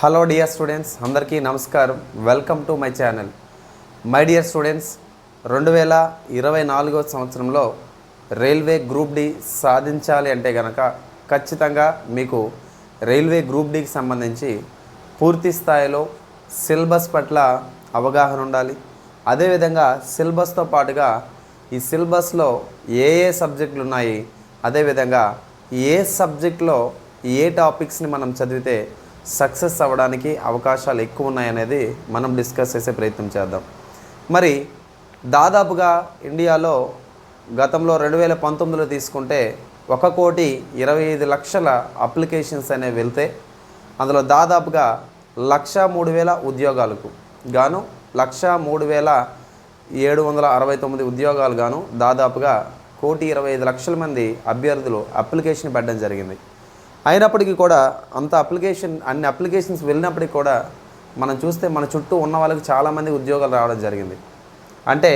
Hello dear students అందరికీ నమస్కారం. Welcome to my channel. My dear students రెండు వేల ఇరవై నాలుగో సంవత్సరంలో రైల్వే గ్రూప్ డి సాధించాలి అంటే కనుక ఖచ్చితంగా మీకు రైల్వే గ్రూప్ డికి సంబంధించి పూర్తి స్థాయిలో సిలబస్ పట్ల అవగాహన ఉండాలి. అదేవిధంగా సిలబస్తో పాటుగా ఈ సిలబస్లో ఏ ఏ సబ్జెక్టులు ఉన్నాయి అదేవిధంగా ఏ సబ్జెక్ట్లో ఏ టాపిక్స్ని మనం చదివితే సక్సెస్ అవ్వడానికి అవకాశాలు ఎక్కువ ఉన్నాయనేది మనం డిస్కస్ చేసే ప్రయత్నం చేద్దాం. మరి దాదాపుగా ఇండియాలో గతంలో రెండు వేల పంతొమ్మిదిలో తీసుకుంటే ఒక కోటి ఇరవై ఐదు లక్షల అప్లికేషన్స్ అనేవి వెళ్తే అందులో దాదాపుగా లక్ష మూడు వేల ఉద్యోగాలకు గాను లక్ష మూడు వేల ఏడు వందల అరవై తొమ్మిది ఉద్యోగాలు గాను దాదాపుగా కోటి ఇరవై ఐదు లక్షల మంది అభ్యర్థులు అప్లికేషన్ పెట్టడం జరిగింది. అయినప్పటికీ కూడా అంత అప్లికేషన్ అన్ని అప్లికేషన్స్ వెళ్ళినప్పటికీ కూడా మనం చూస్తే మన చుట్టూ ఉన్న వాళ్ళకి చాలామంది ఉద్యోగాలు రావడం జరిగింది. అంటే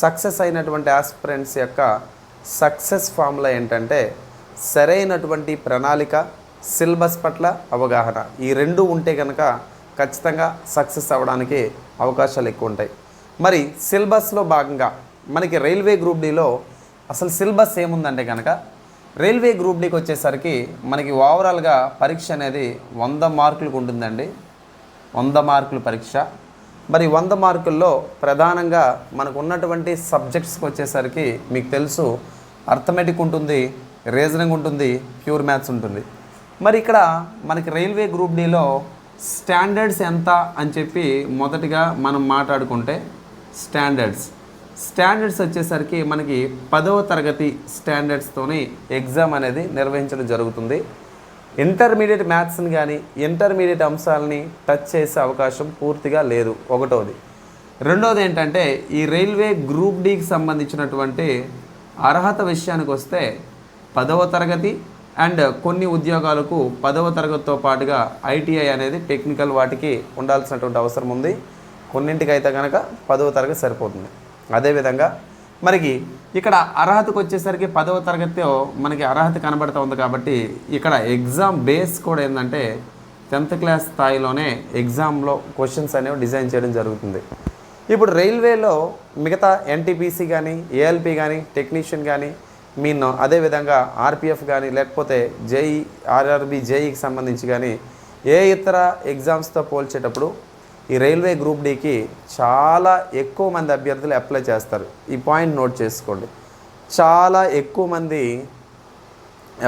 సక్సెస్ అయినటువంటి ఆస్పిరెంట్స్ యొక్క సక్సెస్ ఫార్ములా ఏంటంటే సరైనటువంటి ప్రణాళిక సిలబస్ పట్ల అవగాహన. ఈ రెండు ఉంటే కనుక ఖచ్చితంగా సక్సెస్ అవ్వడానికి అవకాశాలు ఎక్కువ ఉంటాయి. మరి సిలబస్లో భాగంగా మనకి రైల్వే గ్రూప్ డిలో అసలు సిలబస్ ఏముందంటే కనుక రైల్వే గ్రూప్ డీకి వచ్చేసరికి మనకి ఓవరాల్గా పరీక్ష అనేది వంద మార్కులకు ఉంటుందండి. వంద మార్కుల పరీక్ష. మరి వంద మార్కుల్లో ప్రధానంగా మనకు ఉన్నటువంటి సబ్జెక్ట్స్కి వచ్చేసరికి మీకు తెలుసు అర్థమెటిక్ ఉంటుంది రీజనింగ్ ఉంటుంది ప్యూర్ మ్యాథ్స్ ఉంటుంది. మరి ఇక్కడ మనకి రైల్వే గ్రూప్ డిలో స్టాండర్డ్స్ ఎంత అని చెప్పి మొదటిగా మనం మాట్లాడుకుంటే స్టాండర్డ్స్. స్టాండర్డ్స్ వచ్చేసరికి మనకి పదవ తరగతి స్టాండర్డ్స్తోని ఎగ్జామ్ అనేది నిర్వహించడం జరుగుతుంది. ఇంటర్మీడియట్ మ్యాథ్స్ని కానీ ఇంటర్మీడియట్ అంశాలని టచ్ చేసే అవకాశం పూర్తిగా లేదు. ఒకటోది. రెండోది ఏంటంటే ఈ రైల్వే గ్రూప్ డీకి సంబంధించినటువంటి అర్హత విషయానికి వస్తే పదవ తరగతి అండ్ కొన్ని ఉద్యోగాలకు పదవ తరగతితో పాటుగా ఐటీఐ అనేది టెక్నికల్ వాటికి ఉండాల్సినటువంటి అవసరం ఉంది. కొన్నింటికైతే కనుక పదవ తరగతి సరిపోతుంది. అదేవిధంగా మనకి ఇక్కడ అర్హతకు వచ్చేసరికి పదవ తరగతిలో మనకి అర్హత కనబడుతూ ఉంది కాబట్టి ఇక్కడ ఎగ్జామ్ బేస్ కూడా ఏంటంటే టెన్త్ క్లాస్ స్థాయిలోనే ఎగ్జామ్లో క్వశ్చన్స్ అనేవి డిజైన్ చేయడం జరుగుతుంది. ఇప్పుడు రైల్వేలో మిగతా ఎన్టీపీసీ కానీ ఏఎల్పి కానీ టెక్నీషియన్ కానీ మీన్ అదేవిధంగా ఆర్పిఎఫ్ కానీ లేకపోతే జేఈ ఆర్ఆర్బి జేఈకి సంబంధించి కానీ ఏ ఇతర ఎగ్జామ్స్తో పోల్చేటప్పుడు ఈ రైల్వే గ్రూప్ డీకి చాలా ఎక్కువ మంది అభ్యర్థులు అప్లై చేస్తారు. ఈ పాయింట్ నోట్ చేసుకోండి. చాలా ఎక్కువ మంది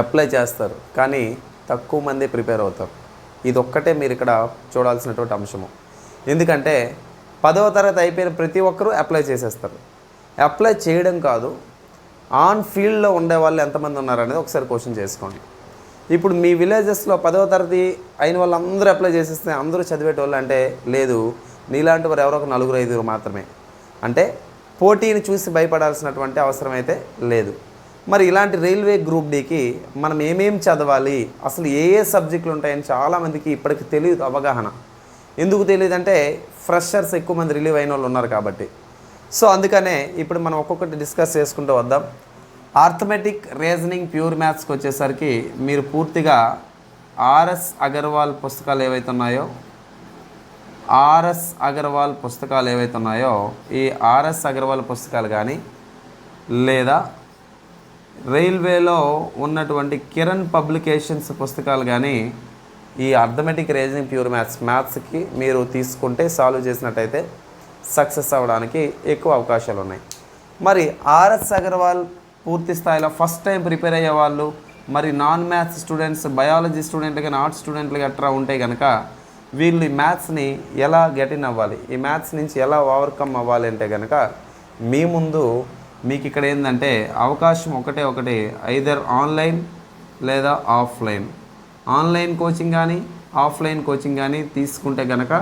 అప్లై చేస్తారు. కానీ తక్కువ మంది ప్రిపేర్ అవుతారు. ఇది ఒక్కటే మీరు ఇక్కడ చూడాల్సినటువంటి అంశము. ఎందుకంటే పదవ తరగతి అయిపోయిన ప్రతి ఒక్కరూ అప్లై చేసేస్తారు. అప్లై చేయడం కాదు ఆన్ ఫీల్డ్లో ఉండే వాళ్ళు ఎంతమంది ఉన్నారనేది ఒకసారి క్వశ్చన్ చేసుకోండి. ఇప్పుడు మీ విలేజెస్లో పదవ తరగతి అయిన వాళ్ళు అందరూ అప్లై చేసేస్తే అందరూ చదివేటోళ్ళు అంటే లేదు. నీలాంటి వారు ఎవరో ఒక నలుగురు ఐదుగురు మాత్రమే. అంటే పోటీని చూసి భయపడాల్సినటువంటి అవసరం అయితే లేదు. మరి ఇలాంటి రైల్వే గ్రూప్ డీకి మనం ఏమేం చదవాలి? అసలు ఏ ఏ సబ్జెక్టులు ఉంటాయని చాలామందికి ఇప్పటికి తెలియదు అవగాహన. ఎందుకు తెలియదు అంటే ఫ్రెషర్స్ ఎక్కువ మంది రిలీవ్ అయిన వాళ్ళు ఉన్నారు కాబట్టి. సో అందుకనే ఇప్పుడు మనం ఒక్కొక్కటి డిస్కస్ చేసుకుంటూ వద్దాం. ఆర్థమెటిక్ రీజనింగ్ ప్యూర్ మ్యాథ్స్కి వచ్చేసరికి మీరు పూర్తిగా ఆర్ఎస్ అగర్వాల్ పుస్తకాలు ఏవైతే ఉన్నాయో ఆర్ఎస్ అగర్వాల్ పుస్తకాలు ఏవైతే ఉన్నాయో ఈ ఆర్ఎస్ అగర్వాల్ పుస్తకాలు కానీ లేదా రైల్వేలో ఉన్నటువంటి కిరణ్ పబ్లికేషన్స్ పుస్తకాలు కానీ ఈ అర్థమెటిక్ రీజనింగ్ ప్యూర్ మ్యాథ్స్ మ్యాథ్స్కి మీరు తీసుకుంటే సాల్వ్ చేసినట్టయితే సక్సెస్ అవ్వడానికి ఎక్కువ అవకాశాలు ఉన్నాయి మరి ఆర్ఎస్ అగర్వాల్ పూర్తి స్థాయిలో ఫస్ట్ టైం ప్రిపేర్ అయ్యే వాళ్ళు మరి నాన్ మ్యాథ్స్ స్టూడెంట్స్ బయాలజీ స్టూడెంట్లు కానీ ఆర్ట్స్ స్టూడెంట్లు గట్రా ఉంటే కనుక వీళ్ళు ఈ మ్యాథ్స్ని ఎలా గెట్ ఇన్ అవ్వాలి ఈ మ్యాథ్స్ నుంచి ఎలా ఓవర్కమ్ అవ్వాలి అంటే కనుక మీ ముందు మీకు ఇక్కడ ఏంటంటే అవకాశం ఒకటే ఒకటి ఐదర్ ఆన్లైన్ లేదా ఆఫ్లైన్. ఆన్లైన్ కోచింగ్ కానీ ఆఫ్లైన్ కోచింగ్ కానీ తీసుకుంటే కనుక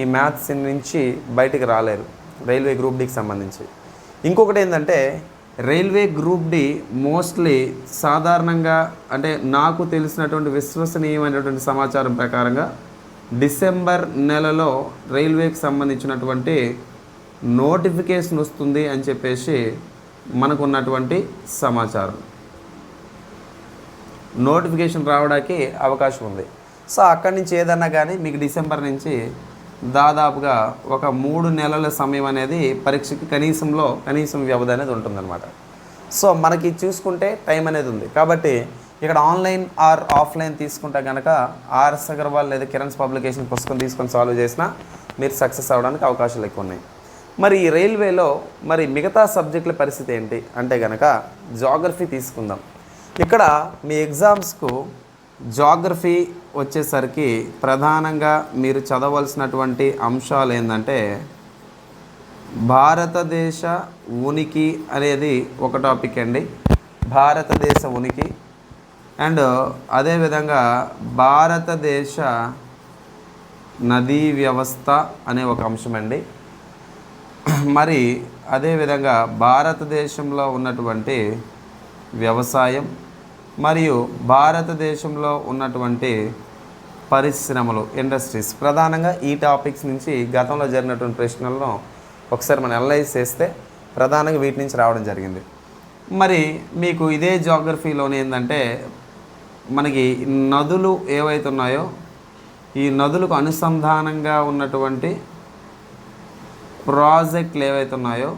ఈ మ్యాథ్స్ నుంచి బయటికి రాలేరు రైల్వే గ్రూప్ డికి సంబంధించి. ఇంకొకటి ఏంటంటే రైల్వే గ్రూప్ డి మోస్ట్లీ సాధారణంగా అంటే నాకు తెలిసినటువంటి విశ్వసనీయమైనటువంటి సమాచారం ప్రకారంగా డిసెంబర్ నెలలో రైల్వేకి సంబంధించినటువంటి నోటిఫికేషన్ వస్తుంది అని చెప్పేసి మనకున్నటువంటి సమాచారం. నోటిఫికేషన్ రావడానికి అవకాశం ఉంది. సో అక్కడి నుంచి ఏదన్నా కానీ మీకు డిసెంబర్ నుంచి దాదాపుగా ఒక మూడు నెలల సమయం అనేది పరీక్షకి కనీసంలో కనీసం వ్యవధి అనేది ఉంటుందన్నమాట. సో మనకి చూసుకుంటే టైం అనేది ఉంది. కాబట్టి ఇక్కడ ఆన్లైన్ ఆర్ ఆఫ్లైన్ తీసుకుంటే కనుక ఆర్ఎస్ అగర్వాల్ లేదా కిరణ్స్ పబ్లికేషన్ పుస్తకం తీసుకొని సాల్వ్ చేసినా మీరు సక్సెస్ అవ్వడానికి అవకాశాలు ఎక్కువ ఉన్నాయి. మరి ఈ రైల్వేలో మరి మిగతా సబ్జెక్టుల పరిస్థితి ఏంటి? అంటే కనుక జాగ్రఫీ తీసుకుందాం. ఇక్కడ మీ ఎగ్జామ్స్కు జాగ్రఫీ వచ్చేసరికి ప్రధానంగా మీరు చదవలసినటువంటి అంశాలు ఏంటంటే భారతదేశ ఉనికి అనేది ఒక టాపిక్ అండి. భారతదేశ ఉనికి. అండ్ అదేవిధంగా భారతదేశ నదీ వ్యవస్థ అనే ఒక అంశం అండి. మరి అదేవిధంగా భారతదేశంలో ఉన్నటువంటి వ్యవసాయం మరియు భారతదేశంలో ఉన్నటువంటి పరిశ్రమలు ఇండస్ట్రీస్ ప్రధానంగా ఈ టాపిక్స్ నుంచి గతంలో జరిగినటువంటి ప్రశ్నలను ఒకసారి మనం అనలైజ్ చేస్తే ప్రధానంగా వీటి నుంచి రావడం జరిగింది. మరి మీకు ఇదే జాగ్రఫీలోనే ఏంటంటే మనకి నదులు ఏవైతే ఉన్నాయో ఈ నదులకు అనుసంధానంగా ఉన్నటువంటి ప్రాజెక్టులు ఏవైతే ఉన్నాయో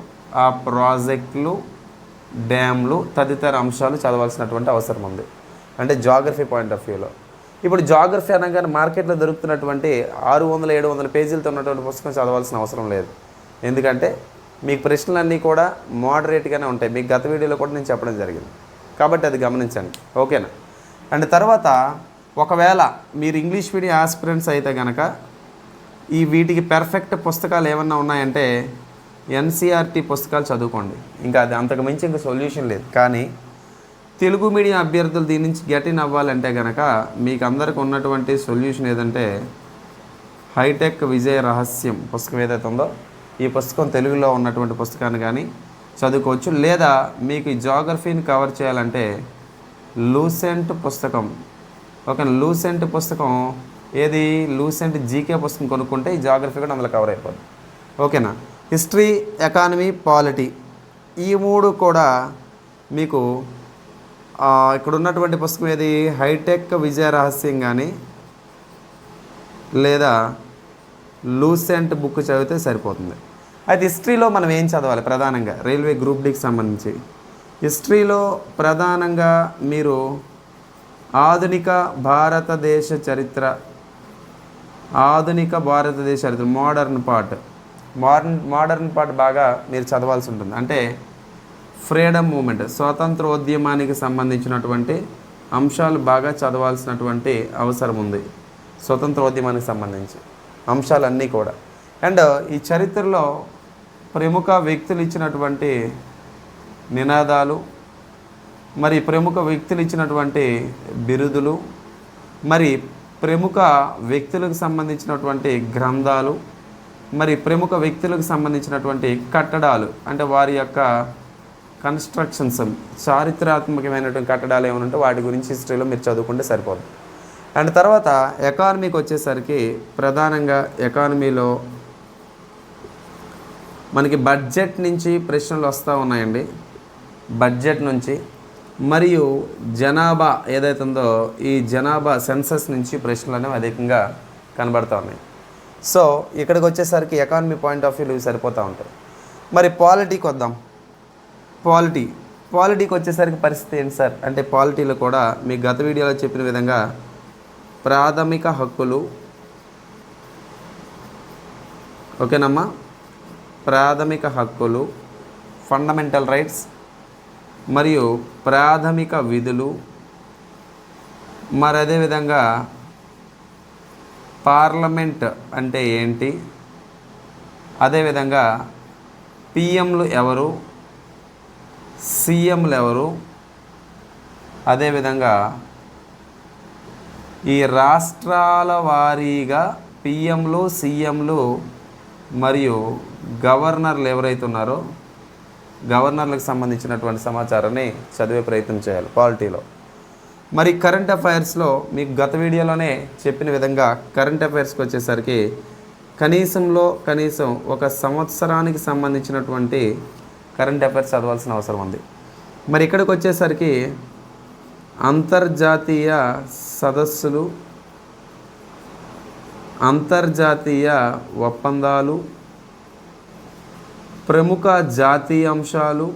ఆ ప్రాజెక్టులు డ్యామ్లు తదితర అంశాలు చదవాల్సినటువంటి అవసరం ఉంది. అంటే జాగ్రఫీ పాయింట్ ఆఫ్ వ్యూలో ఇప్పుడు జాగ్రఫీ అనగానే మార్కెట్లో దొరుకుతున్నటువంటి ఆరు వందల ఏడు వందల పేజీలతో ఉన్నటువంటి పుస్తకం చదవాల్సిన అవసరం లేదు. ఎందుకంటే మీకు ప్రశ్నలన్నీ కూడా మోడరేట్గానే ఉంటాయి. మీకు గత వీడియోలో కూడా నేను చెప్పడం జరిగింది. కాబట్టి అది గమనించండి. ఓకేనా? అండ్ తర్వాత ఒకవేళ మీరు ఇంగ్లీష్ మీడియం ఆస్పిరెంట్స్ అయితే కనుక ఈ వీటికి పెర్ఫెక్ట్ పుస్తకాలు ఏమన్నా ఉన్నాయంటే ఎన్సీఆర్టీ పుస్తకాలు చదువుకోండి. ఇంకా అది అంతకు మించి ఇంకా సొల్యూషన్ లేదు. కానీ తెలుగు మీడియం అభ్యర్థులు దీని నుంచి గెట్ ఇన్ అవ్వాలంటే కనుక మీకు అందరికి ఉన్నటువంటి సొల్యూషన్ ఏదంటే హైటెక్ విజయ రహస్యం పుస్తకం ఏదైతే ఉందో ఈ పుస్తకం తెలుగులో ఉన్నటువంటి పుస్తకాన్ని కానీ చదువుకోవచ్చు. లేదా మీకు ఈ జాగ్రఫీని కవర్ చేయాలంటే లూసెంట్ పుస్తకం. ఒక లూసెంట్ పుస్తకం ఏది? లూసెంట్ జీకే పుస్తకం కొనుక్కుంటే ఈ జాగ్రఫీ కూడా అందులో కవర్ అయిపోద్ది. ఓకేనా? హిస్టరీ ఎకానమీ పాలిటీ ఈ మూడు కూడా మీకు ఇక్కడ ఉన్నటువంటి పుస్తకం ఏది? హైటెక్ విజయ రహస్యం కానీ లేదా లూసెంట్ బుక్ చదివితే సరిపోతుంది. అయితే హిస్టరీలో మనం ఏం చదవాలి ప్రధానంగా? రైల్వే గ్రూప్ డికి సంబంధించి. హిస్టరీలో ప్రధానంగా మీరు ఆధునిక భారతదేశ చరిత్ర ఆధునిక భారతదేశ చరిత్ర modern part modern modern part బాగా మీరు చదవాల్సి ఉంటుంది. అంటే ఫ్రీడమ్ మూమెంట్ స్వాతంత్రోద్యమానికి సంబంధించినటువంటి అంశాలు బాగా చదవాల్సినటువంటి అవసరం ఉంది. స్వతంత్రోద్యమానికి సంబంధించి అంశాలన్నీ కూడా. అండ్ ఈ చరిత్రలో ప్రముఖ వ్యక్తులు ఇచ్చినటువంటి నినాదాలు మరి ప్రముఖ వ్యక్తులు ఇచ్చినటువంటి బిరుదులు మరి ప్రముఖ వ్యక్తులకు సంబంధించినటువంటి గ్రంథాలు మరి ప్రముఖ వ్యక్తులకు సంబంధించినటువంటి కట్టడాలు అంటే వారి యొక్క కన్స్ట్రక్షన్స్ చారిత్రాత్మకమైనటువంటి కట్టడాలు ఏమైనా ఉంటే వాటి గురించి హిస్టరీలో మీరు చదువుకుంటే సరిపోతుంది అండ్ తర్వాత ఎకానమీకి వచ్చేసరికి ప్రధానంగా ఎకానమీలో మనకి బడ్జెట్ నుంచి ప్రశ్నలు వస్తూ ఉన్నాయండి. బడ్జెట్ నుంచి మరియు జనాభా ఏదైతే ఉందో ఈ జనాభా సెన్సస్ నుంచి ప్రశ్నలు అనేవి అధికంగా కనబడుతూ ఉన్నాయి. సో ఇక్కడికి వచ్చేసరికి ఎకానమీ పాయింట్ ఆఫ్ వ్యూ సరిపోతూ ఉంటాయి. మరి పాలిటీకి వద్దాం. పాలిటీ పాలిటీకి వచ్చేసరికి పరిస్థితి ఏంటి సార్? అంటే పాలిటీలో కూడా మీ గత వీడియోలో చెప్పిన విధంగా ప్రాథమిక హక్కులు ఓకేనమ్మా? ప్రాథమిక హక్కులు ఫండమెంటల్ రైట్స్ మరియు ప్రాథమిక విధులు. మరి అదేవిధంగా పార్లమెంట్ అంటే ఏంటి? అదేవిధంగా పిఎంలు ఎవరు? సీఎంలు ఎవరు? అదేవిధంగా ఈ రాష్ట్రాల వారీగా పిఎంలు సీఎంలు మరియు గవర్నర్లు ఎవరైతే ఉన్నారో గవర్నర్లకు సంబంధించినటువంటి సమాచారాన్ని చదివే ప్రయత్నం చేయాలి పాలిటీలో. మరి కరెంట్ అఫైర్స్లో మీకు గత వీడియోలోనే చెప్పిన విధంగా కరెంట్ అఫైర్స్కి వచ్చేసరికి కనీసంలో కనీసం ఒక సంవత్సరానికి సంబంధించినటువంటి కరెంట్ అఫైర్స్ చదవాల్సిన అవసరం ఉంది. మరి ఇక్కడికి వచ్చేసరికి అంతర్జాతీయ సదస్సులు అంతర్జాతీయ ఒప్పందాలు ప్రముఖ జాతీయ అంశాలు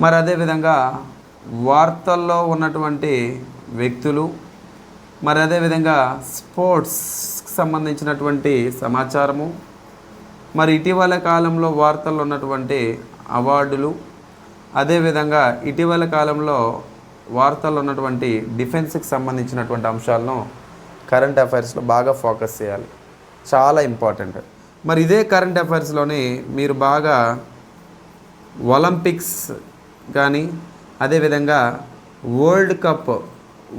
మరి అదేవిధంగా వార్తల్లో ఉన్నటువంటి వ్యక్తులు మరి అదేవిధంగా స్పోర్ట్స్కి సంబంధించినటువంటి సమాచారము మరి ఇటీవల కాలంలో వార్తల్లో ఉన్నటువంటి అవార్డులు అదేవిధంగా ఇటీవల కాలంలో వార్తల్లో ఉన్నటువంటి డిఫెన్స్కి సంబంధించినటువంటి అంశాలను కరెంట్ అఫైర్స్లో బాగా ఫోకస్ చేయాలి. చాలా ఇంపార్టెంట్. మరి ఇదే కరెంట్ అఫైర్స్లోని మీరు బాగా ఒలింపిక్స్ కానీ అదేవిధంగా వరల్డ్ కప్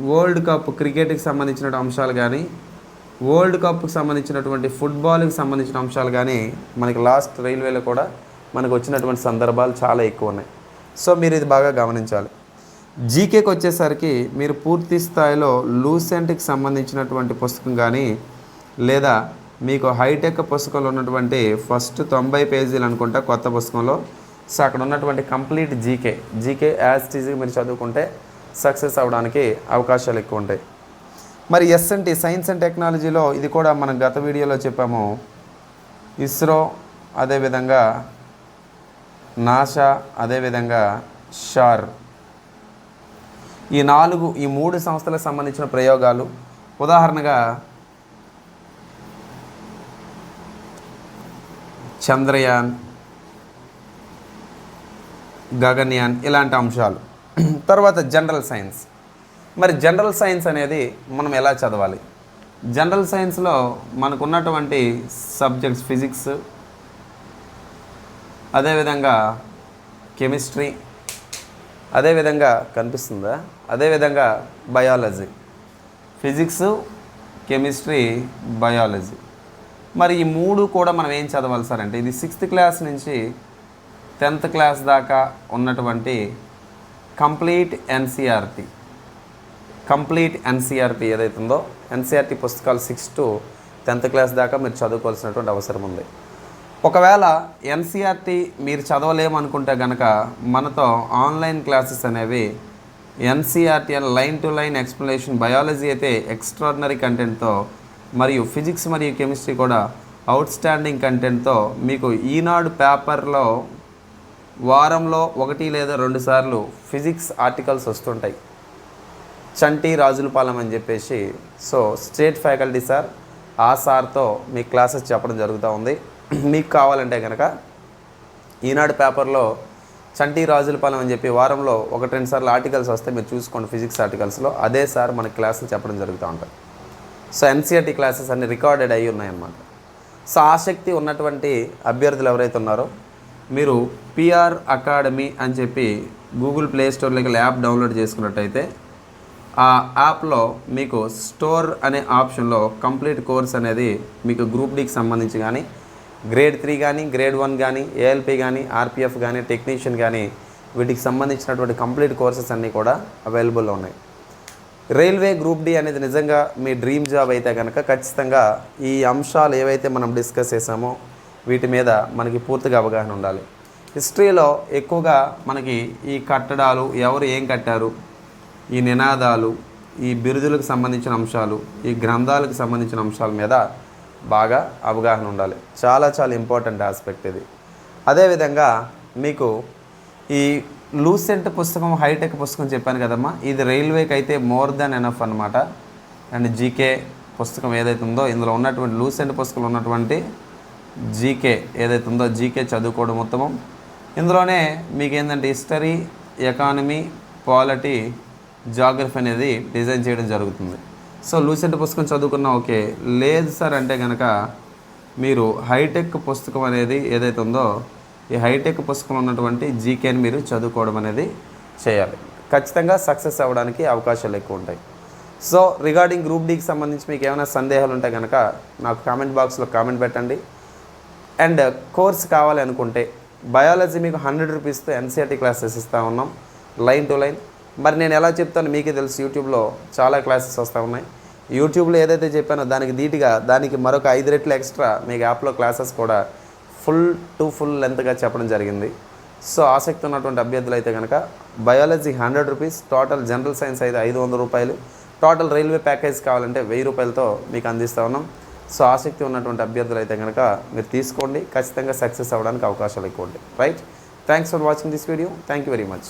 వరల్డ్ కప్ క్రికెట్కి సంబంధించిన అంశాలు కానీ వరల్డ్ కప్కి సంబంధించినటువంటి ఫుట్బాల్కి సంబంధించిన అంశాలు కానీ మనకి లాస్ట్ రైల్వేలో కూడా మనకు వచ్చినటువంటి సందర్భాలు చాలా ఎక్కువ ఉన్నాయి. సో మీరు ఇది బాగా గమనించాలి. జీకేకి వచ్చేసరికి మీరు పూర్తి స్థాయిలో లూసెంట్కి సంబంధించినటువంటి పుస్తకం కానీ లేదా మీకు హైటెక్ పుస్తకంలో ఉన్నటువంటి ఫస్ట్ తొంభై పేజీలు అనుకుంటా కొత్త పుస్తకంలో సో అక్కడ ఉన్నటువంటి complete GK GK as TG మీరు చదువుకుంటే సక్సెస్ అవ్వడానికి అవకాశాలు ఎక్కువ ఉంటాయి మరి ఎస్ఎన్టీ సైన్స్ అండ్ టెక్నాలజీలో ఇది కూడా మనం గత వీడియోలో చెప్పాము. ఇస్రో అదేవిధంగా నాసా అదేవిధంగా షార్. ఈ నాలుగు ఈ మూడు సంస్థలకు సంబంధించిన ప్రయోగాలు. ఉదాహరణగా చంద్రయాన్ గగన్యాన్ ఇలాంటి అంశాలు. తర్వాత జనరల్ సైన్స్. మరి జనరల్ సైన్స్ అనేది మనం ఎలా చదవాలి? జనరల్ సైన్స్లో మనకు ఉన్నటువంటి సబ్జెక్ట్స్ ఫిజిక్స్ అదేవిధంగా కెమిస్ట్రీ అదేవిధంగా కనిపిస్తుందా? అదేవిధంగా బయాలజీ. Physics chemistry biology. మరి ఈ మూడు కూడా మనం ఏం చదవాలి సార్ అంటే ఇది సిక్స్త్ క్లాస్ నుంచి టెన్త్ క్లాస్ దాకా ఉన్నటువంటి కంప్లీట్ ఎన్సీఆర్టీ కంప్లీట్ ఎన్సీఆర్టీ ఏదైతే ఉందో ఎన్సీఆర్టీ పుస్తకాలు సిక్స్ టు టెన్త్ క్లాస్ దాకా మీరు చదువుకోవాల్సినటువంటి అవసరం ఉంది. ఒకవేళ ఎన్సీఆర్టీ మీరు చదవలేమనుకుంటే కనుక మనతో ఆన్లైన్ క్లాసెస్ అనేవి NCERT and line to line explanation biology అయితే ఎక్స్ట్రాడినరీ కంటెంట్తో మరియు ఫిజిక్స్ మరియు కెమిస్ట్రీ కూడా అవుట్ స్టాండింగ్ కంటెంట్తో మీకు ఈనాడు పేపర్లో వారంలో ఒకటి లేదా రెండు సార్లు ఫిజిక్స్ ఆర్టికల్స్ వస్తుంటాయి. చంటి రాజులపాలెం అని చెప్పేసి. సో స్టేట్ ఫ్యాకల్టీ సార్ ఆ సార్తో మీ క్లాసెస్ చెప్పడం జరుగుతూ ఉంది. మీకు కావాలంటే కనుక ఈనాడు పేపర్లో చంటి రాజులపాలెం అని చెప్పి వారంలో ఒకటి రెండు సార్లు ఆర్టికల్స్ వస్తే మీరు చూసుకోండి ఫిజిక్స్ ఆర్టికల్స్లో. అదే సార్ మన క్లాసులు చెప్పడం జరుగుతూ ఉంటుంది సో ఎన్సీఆర్టీ క్లాసెస్ అన్ని రికార్డెడ్ అయి ఉన్నాయన్నమాట. సో ఆసక్తి ఉన్నటువంటి అభ్యర్థులు ఎవరైతే ఉన్నారో మీరు పిఆర్ అకాడమీ అని చెప్పి గూగుల్ ప్లే స్టోర్లోకి యాప్ డౌన్లోడ్ చేసుకున్నట్టయితే ఆ యాప్లో మీకు స్టోర్ అనే ఆప్షన్లో కంప్లీట్ కోర్స్ అనేది మీకు గ్రూప్ డికి సంబంధించి కానీ గ్రేడ్ త్రీ కానీ గ్రేడ్ వన్ కానీ ఏఎల్పి కానీ ఆర్పిఎఫ్ కానీ టెక్నీషియన్ కానీ వీటికి సంబంధించినటువంటి కంప్లీట్ కోర్సెస్ అన్నీ కూడా అవైలబుల్లో ఉన్నాయి. రైల్వే గ్రూప్ డి అనేది నిజంగా మీ డ్రీమ్ జాబ్ అయితే కనుక ఖచ్చితంగా ఈ అంశాలు ఏవైతే మనం డిస్కస్ చేసామో వీటి మీద మనకి పూర్తిగా అవగాహన ఉండాలి. హిస్టరీలో ఎక్కువగా మనకి ఈ కట్టడాలు ఎవరు ఏం కట్టారు ఈ నినాదాలు ఈ బిరుదులకు సంబంధించిన అంశాలు ఈ గ్రంథాలకు సంబంధించిన అంశాల మీద బాగా అవగాహన ఉండాలి. చాలా చాలా ఇంపార్టెంట్ ఆస్పెక్ట్ ఇది. అదేవిధంగా మీకు ఈ లూసెంట్ పుస్తకం హైటెక్ పుస్తకం చెప్పాను కదమ్మా ఇది రైల్వేకి అయితే మోర్ దెన్ ఎనఫ్ అనమాట అండ్ జీకే పుస్తకం ఏదైతే ఉందో ఇందులో ఉన్నటువంటి లూసెంట్ పుస్తకంలో ఉన్నటువంటి జీకే ఏదైతే ఉందో జీకే చదువుకోవడం ఉత్తమం. ఇందులోనే మీకు ఏంటంటే హిస్టరీ ఎకానమీ పాలిటీ జాగ్రఫీ అనేది డిజైన్ చేయడం జరుగుతుంది. సో లూసెంట్ పుస్తకం చదువుకున్నా ఓకే లేదు సార్ అంటే కనుక మీరు హైటెక్ పుస్తకం అనేది ఏదైతే ఉందో ఈ హైటెక్ పుస్తకంలో ఉన్నటువంటి జీకేని మీరు చదువుకోవడం అనేది చేయాలి. ఖచ్చితంగా సక్సెస్ అవ్వడానికి అవకాశాలు ఎక్కువ ఉంటాయి. సో రిగార్డింగ్ గ్రూప్ డీకి సంబంధించి మీకు ఏమైనా సందేహాలు ఉంటే కనుక నాకు కామెంట్ బాక్స్లో కామెంట్ పెట్టండి. అండ్ కోర్స్ కావాలి అనుకుంటే బయాలజీ మీకు హండ్రెడ్ రూపీస్తో ఎన్సీఆర్టీ క్లాసెస్ ఇస్తూ ఉన్నాం. Line to line. మరి నేను ఎలా చెప్తాను మీకే తెలుసు యూట్యూబ్లో చాలా క్లాసెస్ వస్తూ ఉన్నాయి. యూట్యూబ్లో ఏదైతే చెప్పానో దానికి ధీటుగా దానికి మరొక ఐదు రెట్లు ఎక్స్ట్రా మీకు యాప్లో క్లాసెస్ కూడా ఫుల్ టు ఫుల్ లెంత్గా చెప్పడం జరిగింది. సో ఆసక్తి ఉన్నటువంటి అభ్యర్థులు అయితే కనుక biology hundred rupees total general science అయితే ఐదు వందల రూపాయలు టోటల్ రైల్వే ప్యాకేజ్ కావాలంటే వెయ్యి రూపాయలతో మీకు అందిస్తా ఉన్నాం. సో ఆసక్తి ఉన్నటువంటి అభ్యర్థులు అయితే కనుక మీరు తీసుకోండి ఖచ్చితంగా సక్సెస్ అవ్వడానికి అవకాశాలు ఎక్కువ ఉంటాయి. Right thanks for watching this video thank you very much